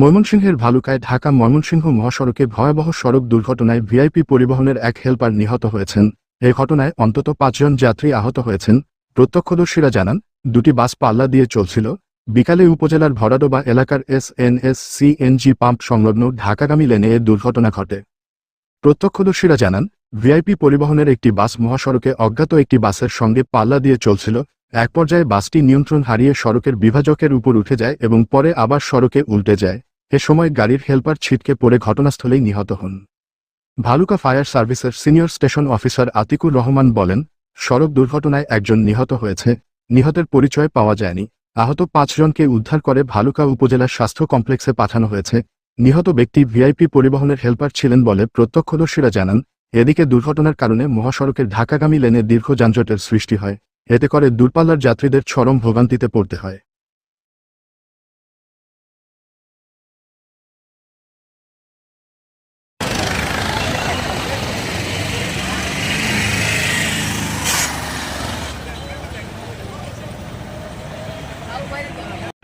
ময়মনসিংহের ভালুকায় ঢাকা ময়মনসিংহ মহাসড়কে ভয়াবহ সড়ক দুর্ঘটনায় ভিআইপি পরিবহনের এক হেলপার নিহত হয়েছেন। এ ঘটনায় অন্তত পাঁচজন যাত্রী আহত হয়েছেন। প্রত্যক্ষদর্শীরা জানান, দুটি বাস পাল্লা দিয়ে চলছিল। বিকালে উপজেলার ভরাডোবা এলাকার S N S CNG pump সংলগ্ন ঢাকাগামী লেনে এ দুর্ঘটনা ঘটে। প্রত্যক্ষদর্শীরা জানান, ভিআইপি পরিবহনের একটি বাস মহাসড়কে অজ্ঞাত একটি বাসের সঙ্গে পাল্লা দিয়ে চলছিল। এক পর্যায়ে বাসটি নিয়ন্ত্রণ হারিয়ে সড়কের বিভাজকের উপর উঠে যায় এবং পরে আবার সড়কে উল্টে যায়। এ সময় গাড়ির হেলপার ছিটকে পড়ে ঘটনাস্থলেই নিহত হন। ভালুকা ফায়ার সার্ভিসের senior station officer Atikur Rahman বলেন, সড়ক দুর্ঘটনায় একজন নিহত হয়েছে, নিহতের পরিচয় পাওয়া যায়নি, আহত পাঁচজনকে উদ্ধার করে ভালুকা উপজেলার স্বাস্থ্য কমপ্লেক্সে পাঠানো হয়েছে, নিহত ব্যক্তি ভিআইপি পরিবহনের হেলপার ছিলেন বলে প্রত্যক্ষদর্শীরা জানান, এদিকে দুর্ঘটনার কারণে মহাসড়কের ঢাকাগামী লেনে দীর্ঘ যানজটের সৃষ্টি হয়, এতে করে দূরপাল্লার যাত্রীদের চরম ভোগান্তিতে পড়তে হয়। 覚えると思います。